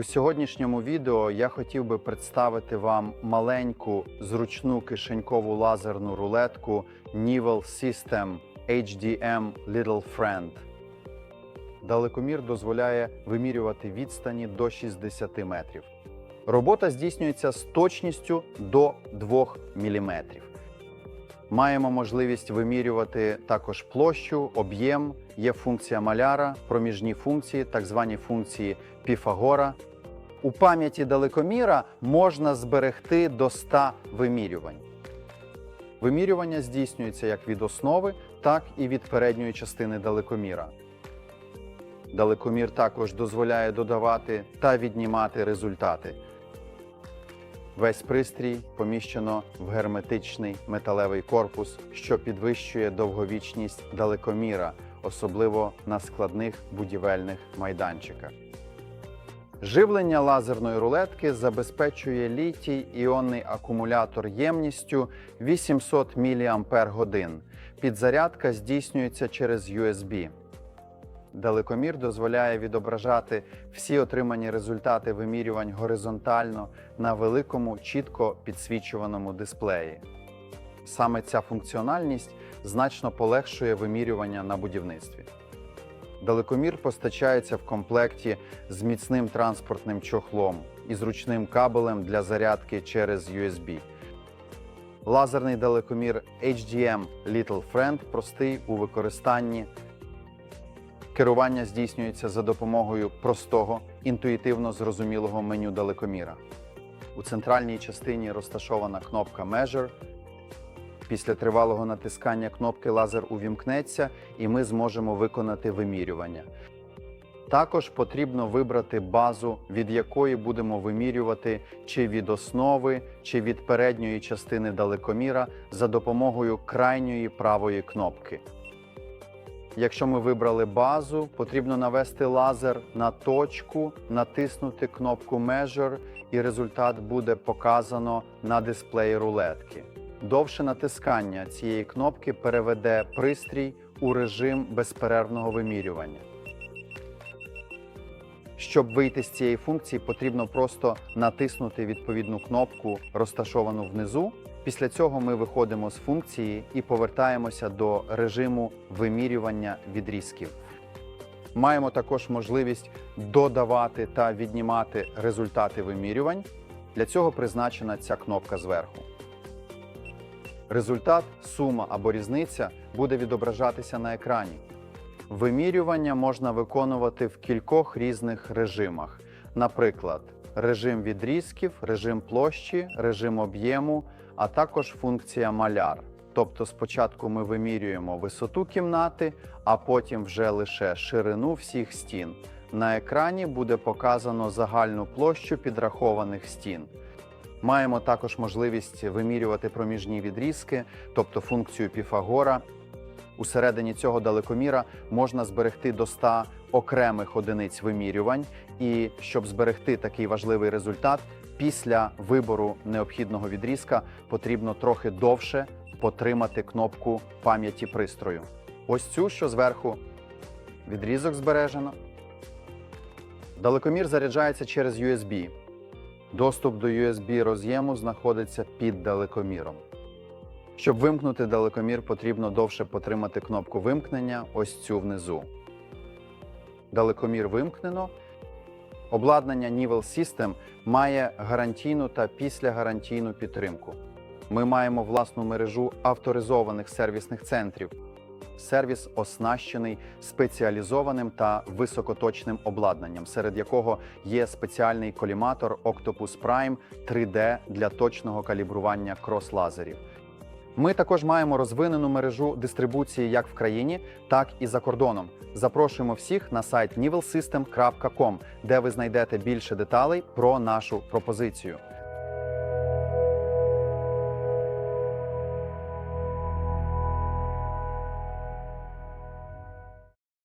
У сьогоднішньому відео я хотів би представити вам маленьку зручну кишенькову лазерну рулетку Nivel System HDM Little Friend. Далекомір дозволяє вимірювати відстані до 60 метрів. Робота здійснюється з точністю до 2 мм. Маємо можливість вимірювати також площу, об'єм, є функція маляра, проміжні функції, так звані функції Піфагора. У пам'яті далекоміра можна зберегти до 100 вимірювань. Вимірювання здійснюється як від основи, так і від передньої частини далекоміра. Далекомір також дозволяє додавати та віднімати результати. Весь пристрій поміщено в герметичний металевий корпус, що підвищує довговічність далекоміра, особливо на складних будівельних майданчиках. Живлення лазерної рулетки забезпечує літій іонний акумулятор ємністю 800 мАч. Підзарядка здійснюється через USB. Далекомір дозволяє відображати всі отримані результати вимірювань горизонтально на великому, чітко підсвічуваному дисплеї. Саме ця функціональність значно полегшує вимірювання на будівництві. Далекомір постачається в комплекті з міцним транспортним чохлом і зручним кабелем для зарядки через USB. Лазерний далекомір HDM Little Friend простий у використанні. Керування здійснюється за допомогою простого, інтуїтивно зрозумілого меню далекоміра. У центральній частині розташована кнопка Measure. Після тривалого натискання кнопки лазер увімкнеться, і ми зможемо виконати вимірювання. Також потрібно вибрати базу, від якої будемо вимірювати чи від основи, чи від передньої частини далекоміра за допомогою крайньої правої кнопки. Якщо ми вибрали базу, потрібно навести лазер на точку, натиснути кнопку Measure, і результат буде показано на дисплеї рулетки. Довше натискання цієї кнопки переведе пристрій у режим безперервного вимірювання. Щоб вийти з цієї функції, потрібно просто натиснути відповідну кнопку, розташовану внизу. Після цього ми виходимо з функції і повертаємося до режиму вимірювання відрізків. Маємо також можливість додавати та віднімати результати вимірювань. Для цього призначена ця кнопка зверху. Результат, сума або різниця буде відображатися на екрані. Вимірювання можна виконувати в кількох різних режимах. Наприклад, режим відрізків, режим площі, режим об'єму, а також функція маляр. Тобто спочатку ми вимірюємо висоту кімнати, а потім вже лише ширину всіх стін. На екрані буде показано загальну площу підрахованих стін. Маємо також можливість вимірювати проміжні відрізки, тобто функцію Піфагора. Усередині цього далекоміра можна зберегти до 100 окремих одиниць вимірювань, і щоб зберегти такий важливий результат, після вибору необхідного відрізка потрібно трохи довше потримати кнопку пам'яті пристрою. Ось цю, що зверху, відрізок збережено. Далекомір заряджається через USB. Доступ до USB роз'єму знаходиться під далекоміром. Щоб вимкнути далекомір, потрібно довше потримати кнопку вимкнення ось цю внизу. Далекомір вимкнено. Обладнання Nivel System має гарантійну та післягарантійну підтримку. Ми маємо власну мережу авторизованих сервісних центрів. Сервіс оснащений спеціалізованим та високоточним обладнанням, серед якого є спеціальний коліматор Octopus Prime 3D для точного калібрування крос-лазерів. Ми також маємо розвинену мережу дистрибуції як в країні, так і за кордоном. Запрошуємо всіх на сайт nivelsystem.com, де ви знайдете більше деталей про нашу пропозицію.